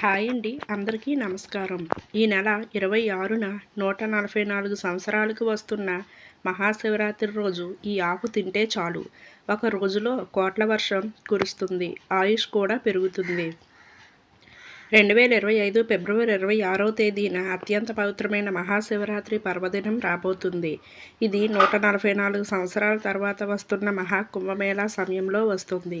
Hi అండి. అందరికీ నమస్కారం. ఈ నెల ఇరవై ఆరున నూట నలభై నాలుగు సంవత్సరాలకు వస్తున్న మహాశివరాత్రి రోజు ఈ ఆకు తింటే చాలు. ఒక రోజులో కోట్ల వర్షం కురుస్తుంది. ఆయుష్ కూడా పెరుగుతుంది. రెండు వేల ఇరవై ఐదు ఫిబ్రవరి ఇరవై ఆరో తేదీన అత్యంత పవిత్రమైన మహాశివరాత్రి పర్వదినం రాబోతుంది. ఇది నూట నలభై నాలుగు సంవత్సరాల తర్వాత వస్తున్న మహా కుంభమేళా సమయంలో వస్తుంది.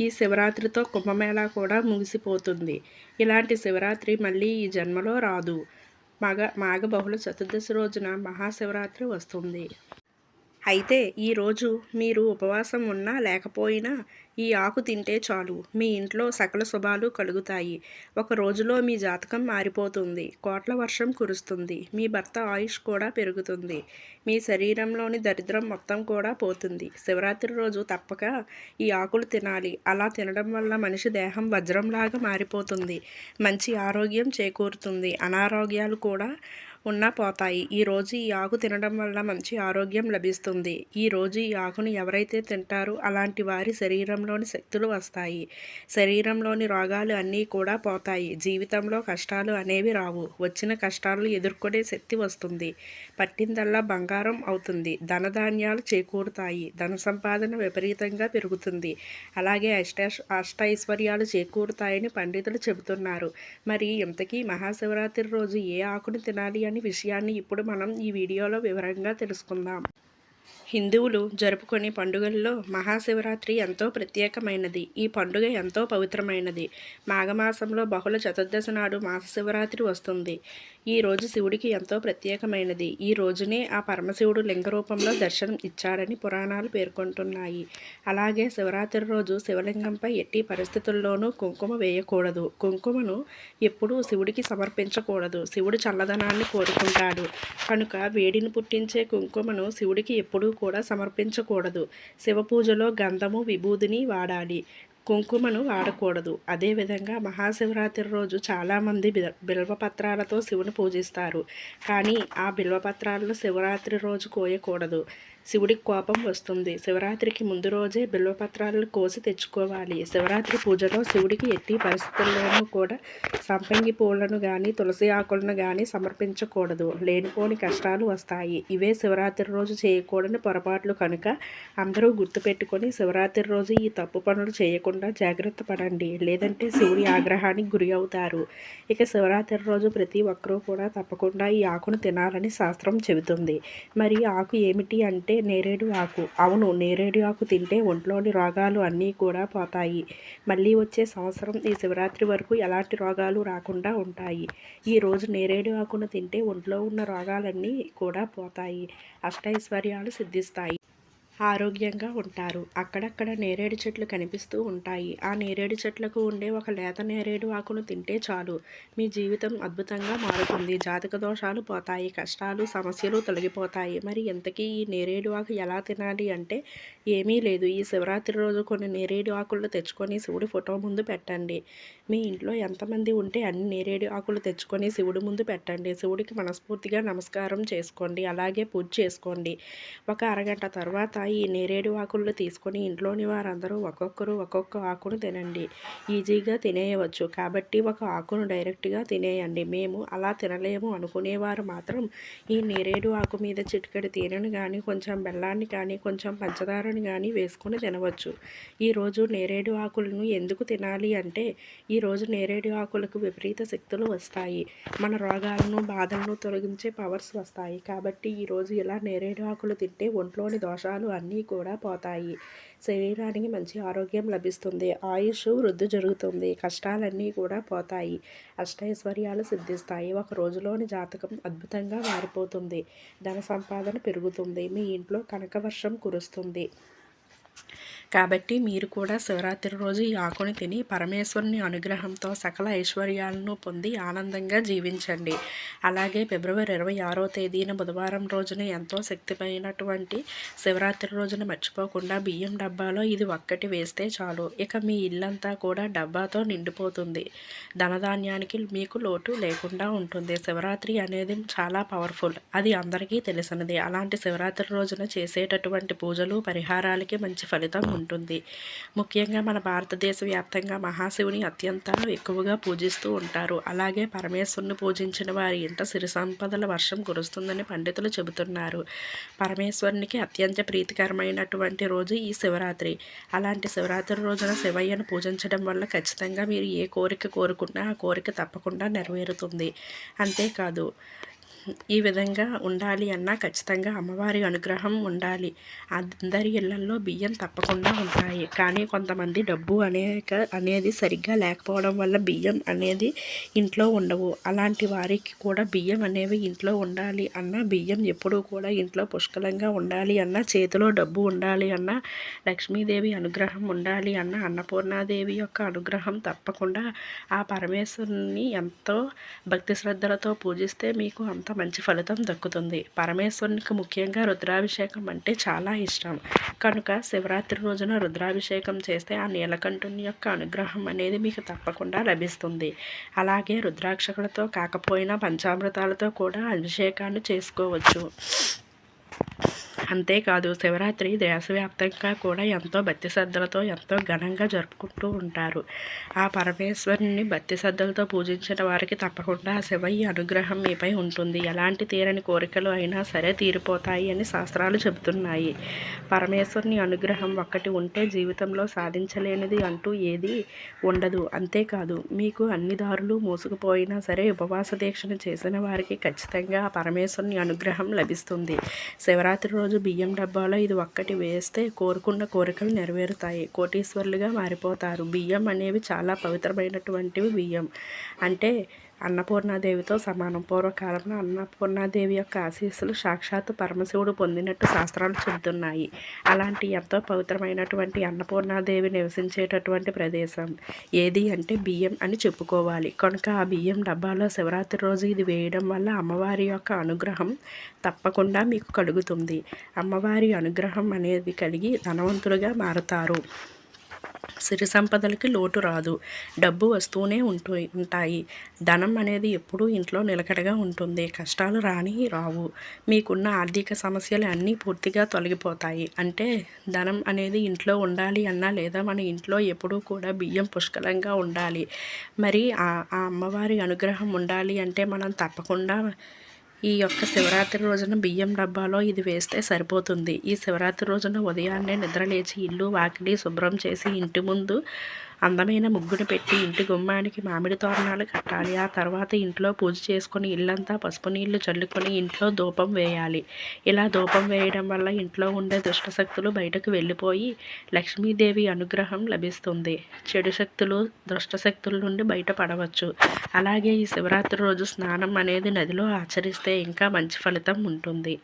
ఈ శివరాత్రితో కుంభమేళా కూడా ముగిసిపోతుంది. ఇలాంటి శివరాత్రి మళ్ళీ ఈ జన్మలో రాదు. మగ మాఘ బహుళ చతుర్దశి రోజున మహాశివరాత్రి వస్తుంది. అయితే ఈరోజు మీరు ఉపవాసం ఉన్నా లేకపోయినా ఈ ఆకు తింటే చాలు. మీ ఇంట్లో సకల శుభాలు కలుగుతాయి. ఒక రోజులో మీ జాతకం మారిపోతుంది. కోట్ల వర్షం కురుస్తుంది. మీ భర్త ఆయుష్ కూడా పెరుగుతుంది. మీ శరీరంలోని దరిద్రం మొత్తం కూడా పోతుంది. శివరాత్రి రోజు తప్పక ఈ ఆకులు తినాలి. అలా తినడం వల్ల మనిషి దేహం వజ్రంలాగా మారిపోతుంది. మంచి ఆరోగ్యం చేకూరుతుంది. అనారోగ్యాలు కూడా ఉన్నా పోతాయి. ఈరోజు ఈ ఆకు తినడం వల్ల మంచి ఆరోగ్యం లభిస్తుంది. ఈరోజు ఈ ఆకును ఎవరైతే తింటారో అలాంటి వారి శరీరంలోని శక్తులు వస్తాయి. శరీరంలోని రోగాలు అన్నీ కూడా పోతాయి. జీవితంలో కష్టాలు అనేవి రావు. వచ్చిన కష్టాలను ఎదుర్కొనే శక్తి వస్తుంది. పట్టిందల్లా బంగారం అవుతుంది. ధనధాన్యాలు చేకూరుతాయి. ధన సంపాదన విపరీతంగా పెరుగుతుంది. అలాగే అష్ట అష్టైశ్వర్యాలు చేకూరుతాయని పండితులు చెబుతున్నారు. మరి ఇంతకీ మహాశివరాత్రి రోజు ఏ ఆకును తినాలి అని విషయాన్ని ఇప్పుడు మనం ఈ వీడియోలో వివరంగా తెలుసుకుందాం. హిందువులు జరుపుకునే పండుగల్లో మహాశివరాత్రి ఎంతో ప్రత్యేకమైనది. ఈ పండుగ ఎంతో పవిత్రమైనది. మాఘమాసంలో బహుళ చతుర్దశి నాడు మహాశివరాత్రి వస్తుంది. ఈ రోజు శివుడికి ఎంతో ప్రత్యేకమైనది. ఈ రోజునే ఆ పరమశివుడు లింగ రూపంలో దర్శనం ఇచ్చాడని పురాణాలు పేర్కొంటున్నాయి. అలాగే శివరాత్రి రోజు శివలింగంపై ఎట్టి పరిస్థితుల్లోనూ కుంకుమ వేయకూడదు. కుంకుమను ఎప్పుడూ శివుడికి సమర్పించకూడదు. శివుడు చల్లదనాన్ని కోరుకుంటాడు. కనుక వేడిని పుట్టించే కుంకుమను శివుడికి ఎప్పుడూ కూడా సమర్పించకూడదు. శివ పూజలో గంధము విభూదిని వాడాలి. కుంకుమను వాడకూడదు. అదేవిధంగా మహాశివరాత్రి రోజు చాలామంది బిల్వపత్రాలతో శివుని పూజిస్తారు. కానీ ఆ బిల్వపత్రాలను శివరాత్రి రోజు కోయకూడదు. శివుడికి కోపం వస్తుంది. శివరాత్రికి ముందు రోజే బిల్వపత్రాలను కోసి తెచ్చుకోవాలి. శివరాత్రి పూజలో శివుడికి ఎట్టి పరిస్థితుల్లోనూ కూడా సంపంగి పూలను కానీ తులసి ఆకులను కానీ సమర్పించకూడదు. లేనిపోని కష్టాలు వస్తాయి. ఇవే శివరాత్రి రోజు చేయకూడని పొరపాట్లు కనుక అందరూ గుర్తుపెట్టుకొని శివరాత్రి రోజు ఈ తప్పు పనులు చేయకుండా జాగ్రత్త పడండి. లేదంటే శివుడి ఆగ్రహానికి గురి అవుతారు. ఇక శివరాత్రి రోజు ప్రతి ఒక్కరూ కూడా తప్పకుండా ఈ ఆకును తినాలని శాస్త్రం చెబుతుంది. మరి ఆకు ఏమిటి అంటే అంటే నేరేడు ఆకు. అవును నేరేడు ఆకు తింటే ఒంట్లోని రోగాలు అన్నీ కూడా పోతాయి. మళ్ళీ వచ్చే సంవత్సరం ఈ శివరాత్రి వరకు ఎలాంటి రోగాలు రాకుండా ఉంటాయి. ఈరోజు నేరేడు ఆకును తింటే ఒంట్లో ఉన్న రోగాలన్నీ కూడా పోతాయి. అష్టైశ్వర్యాలు సిద్ధిస్తాయి. ఆరోగ్యంగా ఉంటారు. అక్కడక్కడ నేరేడు చెట్లు కనిపిస్తూ ఉంటాయి. ఆ నేరేడు చెట్లకు ఉండే ఒక లేత నేరేడు ఆకును తింటే చాలు. మీ జీవితం అద్భుతంగా మారుతుంది. జాతక దోషాలు పోతాయి. కష్టాలు సమస్యలు తొలగిపోతాయి. మరి ఎంతకీ ఈ నేరేడు ఆకు ఎలా తినాలి అంటే ఏమీ లేదు. ఈ శివరాత్రి రోజు కొన్ని నేరేడు ఆకులు తెచ్చుకొని శివుడి ఫోటో ముందు పెట్టండి. మీ ఇంట్లో ఎంతమంది ఉంటే అన్ని నేరేడు ఆకులు తెచ్చుకొని శివుడి ముందు పెట్టండి. శివుడికి మనస్ఫూర్తిగా నమస్కారం చేసుకోండి. అలాగే పూజ చేసుకోండి. ఒక అరగంట తర్వాత ఈ నేరేడు ఆకులు తీసుకొని ఇంట్లోని వారందరూ ఒక్కొక్కరు ఒక్కొక్క ఆకును తినండి. ఈజీగా తినేయవచ్చు. కాబట్టి ఒక ఆకును డైరెక్ట్గా తినేయండి. మేము అలా తినలేము అనుకునేవారు మాత్రం ఈ నేరేడు ఆకు మీద చిటికెడు తేనెను కానీ కొంచెం బెల్లాన్ని కానీ కొంచెం పంచదారని కానీ వేసుకొని తినవచ్చు. ఈరోజు నేరేడు ఆకులను ఎందుకు తినాలి అంటే ఈరోజు నేరేడు ఆకులకు విపరీత శక్తులు వస్తాయి. మన రోగాలను బాధలను తొలగించే పవర్స్ వస్తాయి. కాబట్టి ఈరోజు ఇలా నేరేడు ఆకులు తింటే ఒంట్లోని దోషాలు అన్నీ కూడా పోతాయి. శరీరానికి మంచి ఆరోగ్యం లభిస్తుంది. ఆయుష్ వృద్ధి జరుగుతుంది. కష్టాలన్నీ కూడా పోతాయి. అష్టైశ్వర్యాలు సిద్ధిస్తాయి. ఒక రోజులోని జాతకం అద్భుతంగా మారిపోతుంది. ధన సంపాదన పెరుగుతుంది. మీ ఇంట్లో కనకవర్షం కురుస్తుంది. కాబట్టి మీరు కూడా శివరాత్రి రోజు ఈ ఆకుని తిని పరమేశ్వరుని అనుగ్రహంతో సకల ఐశ్వర్యాలను పొంది ఆనందంగా జీవించండి. అలాగే ఫిబ్రవరి ఇరవై ఆరో తేదీన బుధవారం రోజున ఎంతో శక్తిమైనటువంటి శివరాత్రి రోజున మర్చిపోకుండా బియ్యం డబ్బాలో ఇది ఒక్కటి వేస్తే చాలు. ఇక మీ ఇల్లంతా కూడా డబ్బాతో నిండిపోతుంది. ధనధాన్యానికి మీకు లోటు లేకుండా ఉంటుంది. శివరాత్రి అనేది చాలా పవర్ఫుల్. అది అందరికీ తెలిసినది. అలాంటి శివరాత్రి రోజున చేసేటటువంటి పూజలు పరిహారాలకి మంచి మంచి ఫలితం ఉంటుంది. ముఖ్యంగా మన భారతదేశ వ్యాప్తంగా మహాశివుని అత్యంత ఎక్కువగా పూజిస్తూ ఉంటారు. అలాగే పరమేశ్వరుని పూజించిన వారి ఇంట సిరి సంపదల వర్షం కురుస్తుందని పండితులు చెబుతున్నారు. పరమేశ్వరునికి అత్యంత ప్రీతికరమైనటువంటి రోజు ఈ శివరాత్రి. అలాంటి శివరాత్రి రోజున శివయ్యను పూజించడం వల్ల ఖచ్చితంగా మీరు ఏ కోరిక కోరుకున్నా ఆ కోరిక తప్పకుండా నెరవేరుతుంది. అంతేకాదు ఈ విధంగా ఉండాలి అన్నా ఖచ్చితంగా అమ్మవారి అనుగ్రహం ఉండాలి. అందరి ఇళ్ళల్లో బియ్యం తప్పకుండా ఉంటాయి. కానీ కొంతమంది డబ్బు అనేక అనేది సరిగ్గా లేకపోవడం వల్ల బియ్యం అనేది ఇంట్లో ఉండవు. అలాంటి వారికి కూడా బియ్యం అనేవి ఇంట్లో ఉండాలి అన్న బియ్యం ఎప్పుడూ కూడా ఇంట్లో పుష్కలంగా ఉండాలి అన్న చేతిలో డబ్బు ఉండాలి అన్న లక్ష్మీదేవి అనుగ్రహం ఉండాలి అన్న అన్నపూర్ణాదేవి యొక్క అనుగ్రహం తప్పకుండా ఆ పరమేశ్వరుని ఎంతో భక్తి శ్రద్ధలతో పూజిస్తే మీకు అంత మంచి ఫలితం దక్కుతుంది. పరమేశ్వరునికి ముఖ్యంగా రుద్రాభిషేకం అంటే చాలా ఇష్టం. కనుక శివరాత్రి రోజున రుద్రాభిషేకం చేస్తే ఆ నీలకంఠుని యొక్క అనుగ్రహం అనేది మీకు తప్పకుండా లభిస్తుంది. అలాగే రుద్రాక్షకులతో కాకపోయినా పంచామృతాలతో కూడా అభిషేకాన్ని చేసుకోవచ్చు. అంతేకాదు శివరాత్రి దేశవ్యాప్తంగా కూడా ఎంతో భక్తి శ్రద్ధలతో ఎంతో ఘనంగా జరుపుకుంటూ ఉంటారు. ఆ పరమేశ్వరుని భక్తి శ్రద్ధలతో పూజించిన వారికి తప్పకుండా శివయ్య అనుగ్రహం మీపై ఉంటుంది. ఎలాంటి తీరని కోరికలు అయినా సరే తీరిపోతాయి అని శాస్త్రాలు చెబుతున్నాయి. పరమేశ్వరుని అనుగ్రహం ఒక్కటి ఉంటే జీవితంలో సాధించలేనిది అంటూ ఏది ఉండదు. అంతేకాదు మీకు అన్ని దారులు మూసుకుపోయినా సరే ఉపవాస దీక్షను చేసిన వారికి ఖచ్చితంగా ఆ పరమేశ్వరుని అనుగ్రహం లభిస్తుంది. శివరాత్రి రోజు రోజు బియ్యం డబ్బాలో ఇది ఒక్కటి వేస్తే కోరుకున్న కోరికలు నెరవేరుతాయి. కోటీశ్వరులుగా మారిపోతారు. బియ్యం అనేవి చాలా పవిత్రమైనటువంటివి బియ్యం. అంటే అన్నపూర్ణాదేవితో సమానం. పూర్వకాలంలో అన్నపూర్ణాదేవి యొక్క ఆశీస్సులు సాక్షాత్ పరమశివుడు పొందినట్టు శాస్త్రాలు చెబుతున్నాయి. అలాంటి ఎంతో పవిత్రమైనటువంటి అన్నపూర్ణాదేవి నివసించేటటువంటి ప్రదేశం ఏది అంటే బియ్యం అని చెప్పుకోవాలి. కనుక ఆ బియ్యం డబ్బాలో శివరాత్రి రోజు ఇది వేయడం వల్ల అమ్మవారి యొక్క అనుగ్రహం తప్పకుండా మీకు కలుగుతుంది. అమ్మవారి అనుగ్రహం అనేది కలిగి ధనవంతులుగా మారతారు. సిరి సంపదలకి లోటు రాదు. డబ్బు వస్తూనే ఉంటూ ఉంటాయి. ధనం అనేది ఎప్పుడూ ఇంట్లో నిలకడగా ఉంటుంది. కష్టాలు రాని రావు. మీకున్న ఆర్థిక సమస్యలు అన్నీ పూర్తిగా తొలగిపోతాయి. అంటే ధనం అనేది ఇంట్లో ఉండాలి అన్నా లేదా మన ఇంట్లో ఎప్పుడూ కూడా బియ్యం పుష్కలంగా ఉండాలి. మరి ఆ అమ్మవారి అనుగ్రహం ఉండాలి అంటే మనం తప్పకుండా ఈ యొక్క శివరాత్రి రోజున బియ్యం డబ్బాలో ఇది వేస్తే సరిపోతుంది. ఈ శివరాత్రి రోజున ఉదయాన్నే నిద్రలేచి ఇల్లు వాకిలి శుభ్రం చేసి ఇంటి ముందు అందమైన ముగ్గును పెట్టి ఇంటి గుమ్మానికి మామిడి తోరణాలు కట్టాలి. ఆ తర్వాత ఇంట్లో పూజ చేసుకొని ఇల్లంతా పసుపు నీళ్ళు చల్లుకొని ఇంట్లో ధూపం వేయాలి. ఇలా ధూపం వేయడం వల్ల ఇంట్లో ఉండే దుష్టశక్తులు బయటకు వెళ్ళిపోయి లక్ష్మీదేవి అనుగ్రహం లభిస్తుంది. చెడు శక్తులు దుష్టశక్తుల నుండి బయటపడవచ్చు. అలాగే ఈ శివరాత్రి రోజు స్నానం అనేది నదిలో ఆచరిస్తే ఇంకా మంచి ఫలితం ఉంటుంది.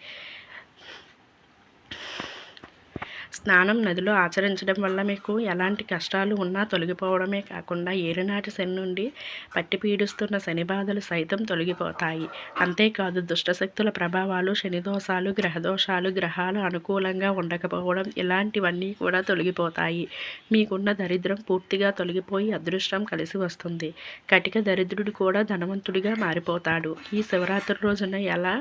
స్నానం నదిలో ఆచరించడం వల్ల మీకు ఎలాంటి కష్టాలు ఉన్నా తొలగిపోవడమే కాకుండా ఏరునాటి శని నుండి పట్టి పీడిస్తున్న శని బాధలు సైతం తొలగిపోతాయి. అంతేకాదు దుష్టశక్తుల ప్రభావాలు శనిదోషాలు గ్రహదోషాలు గ్రహాలు అనుకూలంగా ఉండకపోవడం ఇలాంటివన్నీ కూడా తొలగిపోతాయి. మీకున్న దరిద్రం పూర్తిగా తొలగిపోయి అదృష్టం కలిసి వస్తుంది. కటిక దరిద్రుడు కూడా ధనవంతుడిగా మారిపోతాడు. ఈ శివరాత్రి రోజున ఎలా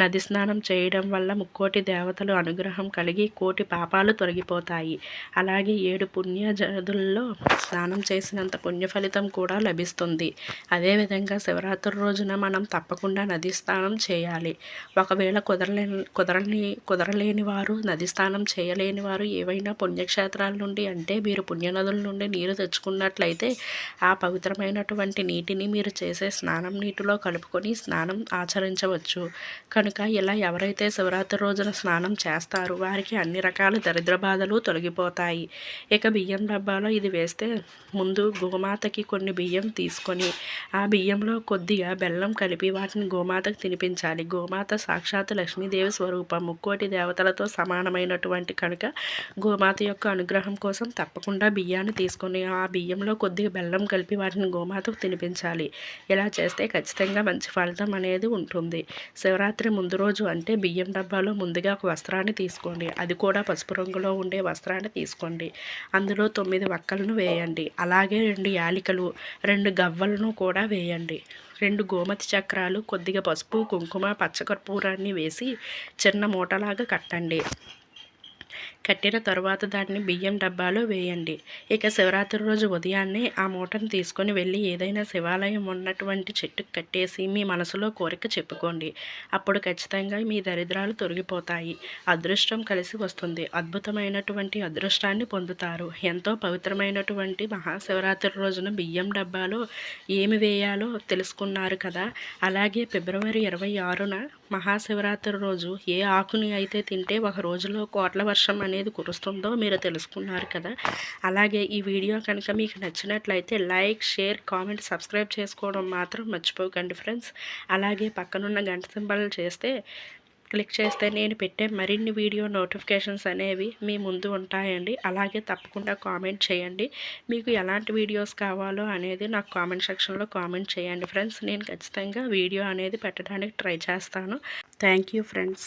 నది స్నానం చేయడం వల్ల ముక్కోటి దేవతలు అనుగ్రహం కలిగి కోటి పాపాలు తొలగిపోతాయి. అలాగే ఏడు పుణ్య జదుల్లో స్నానం చేసినంత పుణ్య ఫలితం కూడా లభిస్తుంది. అదేవిధంగా శివరాత్రి రోజున మనం తప్పకుండా నది స్నానం చేయాలి. ఒకవేళ కుదరలేని కుదరని కుదరలేని వారు నది స్నానం చేయలేని వారు ఏవైనా పుణ్యక్షేత్రాల నుండి అంటే మీరు పుణ్యనదుల నుండి నీరు తెచ్చుకున్నట్లయితే ఆ పవిత్రమైనటువంటి నీటిని మీరు చేసే స్నానం నీటిలో కలుపుకొని స్నానం ఆచరించవచ్చు. కనుక ఇలా ఎవరైతే శివరాత్రి రోజున స్నానం చేస్తారో వారికి అన్ని రకాల దరిద్ర నిద్ర బాధలు తొలగిపోతాయి. ఇక బియ్యం డబ్బాలో ఇది వేస్తే ముందు గోమాతకి కొన్ని బియ్యం తీసుకొని ఆ బియ్యంలో కొద్దిగా బెల్లం కలిపి వాటిని గోమాతకు తినిపించాలి. గోమాత సాక్షాత్ లక్ష్మీదేవి స్వరూపం. ముక్కోటి దేవతలతో సమానమైనటువంటి కనుక గోమాత యొక్క అనుగ్రహం కోసం తప్పకుండా బియ్యాన్ని తీసుకొని ఆ బియ్యంలో కొద్దిగా బెల్లం కలిపి వాటిని గోమాతకు తినిపించాలి. ఇలా చేస్తే ఖచ్చితంగా మంచి ఫలితం అనేది ఉంటుంది. శివరాత్రి ముందు రోజు అంటే బియ్యం డబ్బాలో ముందుగా ఒక వస్త్రాన్ని తీసుకోండి. అది కూడా పసుపు రంగు రంగులో ఉండే వస్త్రాన్ని తీసుకోండి. అందులో తొమ్మిది వక్కలను వేయండి. అలాగే రెండు యాలికలు రెండు గవ్వలను కూడా వేయండి. రెండు గోమతి చక్రాలు కొద్దిగా పసుపు కుంకుమ పచ్చకర్పూరాన్ని వేసి చిన్న మూటలాగా కట్టండి. కట్టిన తర్వాత దాన్ని బియ్యం డబ్బాలో వేయండి. ఇక శివరాత్రి రోజు ఉదయాన్నే ఆ మూటను తీసుకొని వెళ్ళి ఏదైనా శివాలయం ఉన్నటువంటి చెట్టుకు కట్టేసి మీ మనసులో కోరిక చెప్పుకోండి. అప్పుడు ఖచ్చితంగా మీ దరిద్రాలు తొలగిపోతాయి. అదృష్టం కలిసి వస్తుంది. అద్భుతమైనటువంటి అదృష్టాన్ని పొందుతారు. ఎంతో పవిత్రమైనటువంటి మహాశివరాత్రి రోజున బియ్యం డబ్బాలో ఏమి వేయాలో తెలుసుకున్నారు కదా? అలాగే ఫిబ్రవరి ఇరవై ఆరున మహాశివరాత్రి రోజు ఏ ఆకుని అయితే తింటే ఒక రోజులో కోట్ల వర్షం అనేది కురుస్తుందో మీరు తెలుసుకున్నారు కదా. అలాగే ఈ వీడియో కనుక మీకు నచ్చినట్లయితే లైక్ షేర్ కామెంట్ సబ్స్క్రైబ్ చేసుకోవడం మాత్రం మర్చిపోకండి ఫ్రెండ్స్. అలాగే పక్కనున్న గంట సింబల్ చేస్తే క్లిక్ చేస్తే నేను పెట్టే మరిన్ని వీడియో నోటిఫికేషన్స్ అనేవి మీ ముందు ఉంటాయండి. అలాగే తప్పకుండా కామెంట్ చేయండి. మీకు ఎలాంటి వీడియోస్ కావాలో అనేది నాకు కామెంట్ సెక్షన్లో కామెంట్ చేయండి. ఫ్రెండ్స్ నేను ఖచ్చితంగా వీడియో అనేది పెట్టడానికి ట్రై చేస్తాను. Thank you friends.